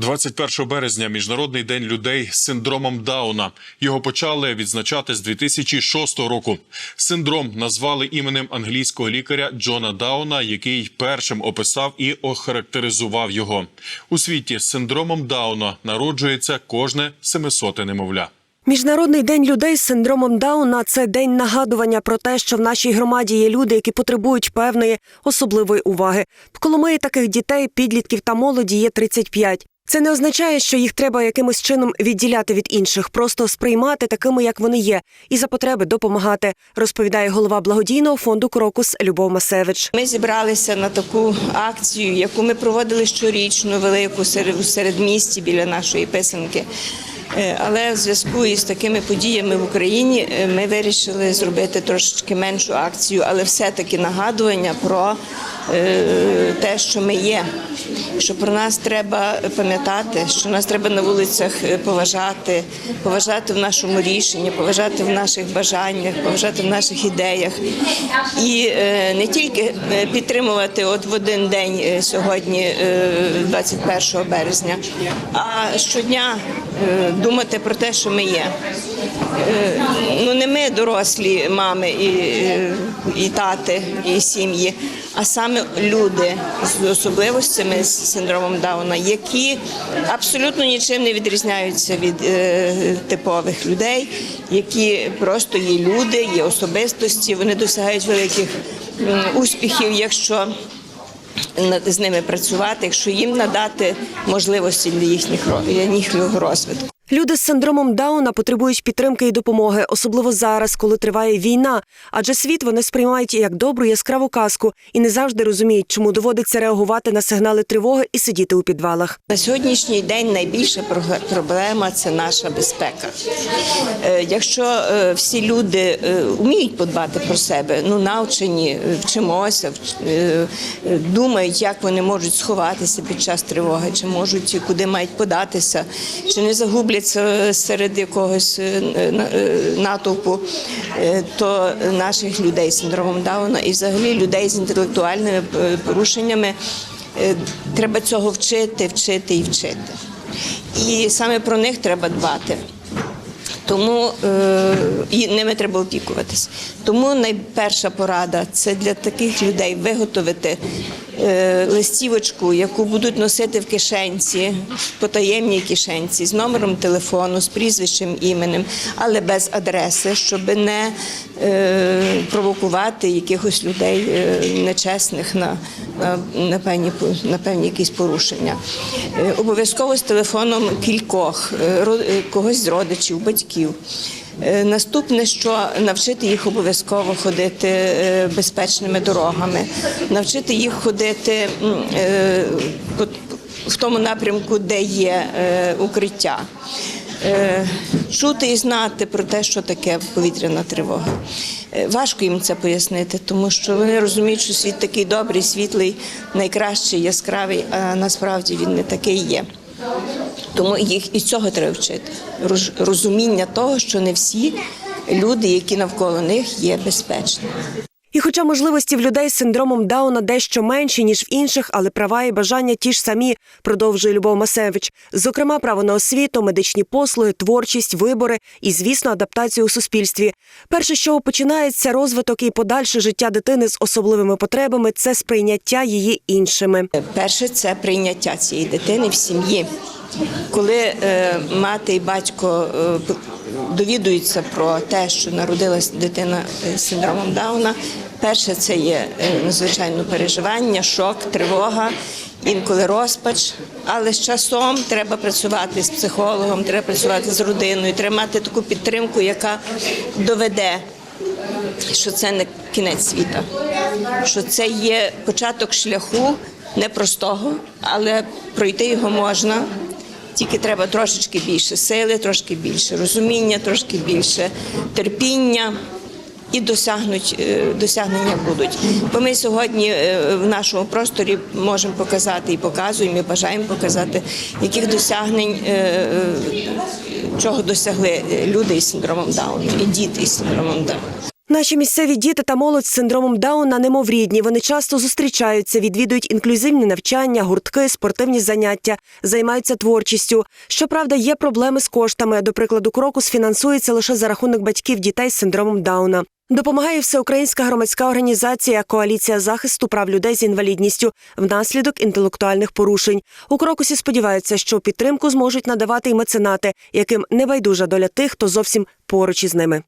21 березня міжнародний день людей з синдромом Дауна. Його почали відзначати з 2006 року. Синдром назвали іменем англійського лікаря Джона Дауна, який першим описав і охарактеризував його. У світі з синдромом Дауна народжується кожне семисоте немовля. Міжнародний день людей з синдромом Дауна це день нагадування про те, що в нашій громаді є люди, які потребують певної особливої уваги. В Коломиї таких дітей, підлітків та молоді є 35. Це не означає, що їх треба якимось чином відділяти від інших, просто сприймати такими, як вони є, і за потреби допомагати, розповідає голова благодійного фонду Крокус Любов Масевич. Ми зібралися на таку акцію, яку ми проводили щорічно велику серед середмісті біля нашої писанки. Е, Але в зв'язку із такими подіями в Україні е, ми вирішили зробити трошечки меншу акцію, але все-таки нагадування про е, те, що ми є, що про нас треба пам'ятати, що нас треба на вулицях поважати, поважати в нашому рішенні, поважати в наших бажаннях, поважати в наших ідеях. І не тільки підтримувати от в один день сьогодні, е, 21 березня, а щодня думати про те, що ми є. Е, Ну не ми дорослі мами і, і тати, і сім'ї, а саме люди з особливостями з синдромом Дауна, які абсолютно нічим не відрізняються від е, типових людей, які просто є люди, є особистості, вони досягають великих успіхів, якщо з ними працювати, якщо їм надати можливості для їхніх розвитку. Люди з синдромом Дауна потребують підтримки і допомоги, особливо зараз, коли триває війна. Адже світ вони сприймають як добру яскраву казку і не завжди розуміють, чому доводиться реагувати на сигнали тривоги і сидіти у підвалах. На сьогоднішній день найбільша проблема це наша безпека. Е, Якщо е, всі люди е, вміють подбати про себе, ну навчені, е, вчимося, вч- е, е, думають, як вони можуть сховатися під час тривоги, чи можуть куди мають податися, чи не загубляться серед якогось е, е, натовпу, е, то наших людей з синдромом Дауна і взагалі людей з інтелектуальними порушеннями. Треба цього вчити, вчити і вчити. І саме про них треба дбати. Тому і ними треба опікуватись. Тому найперша порада це для таких людей виготовити листівочку, яку будуть носити в кишенці, в потаємній кишенці, з номером телефону, з прізвищем, іменем, але без адреси, щоб не е, провокувати якихось людей е, нечесних на, на, певні, на певні якісь порушення. Е, обов'язково з телефоном кількох, е, е, когось з родичів, батьків. Е, Наступне, що навчити їх обов'язково ходити е, безпечними дорогами, навчити їх ходити е, в тому напрямку, де є укриття. Чути і знати про те, що таке повітряна тривога. Важко їм це пояснити, тому що вони розуміють, що світ такий добрий, світлий, найкращий, яскравий, а насправді він не такий є. Тому їх і цього треба вчити. Розуміння того, що не всі люди, які навколо них, є безпечними. І хоча можливості в людей з синдромом Дауна дещо менші, ніж в інших, але права і бажання ті ж самі, продовжує Любов Масевич. Зокрема, право на освіту, медичні послуги, творчість, вибори і, звісно, адаптацію у суспільстві. Перше, чого починається розвиток і подальше життя дитини з особливими потребами, це сприйняття її іншими. Перше це прийняття цієї дитини в сім'ї. Коли е, мати і батько е, довідуються про те, що народилась дитина з синдромом Дауна, перше це є е, надзвичайно переживання, шок, тривога, інколи розпач. Але з часом треба працювати з психологом, треба працювати з родиною, треба мати таку підтримку, яка доведе що це не кінець світа, що це є початок шляху непростого, але пройти його можна. Тільки треба трошечки більше сили, трошки більше розуміння, трошки більше терпіння. І досягнуть е, досягнення будуть. Бо ми сьогодні е, в нашому просторі можемо показати і показуємо, і бажаємо показати, яких досягнень е, чого досягли люди із синдромом Дауна і діти із синдромом Дауна. Наші місцеві діти та молодь з синдромом Дауна немов рідні. Вони часто зустрічаються, відвідують інклюзивні навчання, гуртки, спортивні заняття, займаються творчістю. Щоправда, є проблеми з коштами. До прикладу, крокус фінансується лише за рахунок батьків дітей з синдромом Дауна. Допомагає всеукраїнська громадська організація Коаліція захисту прав людей з інвалідністю внаслідок інтелектуальних порушень. У крокусі сподіваються, що підтримку зможуть надавати й меценати, яким не байдужа доля тих, хто зовсім поруч із ними.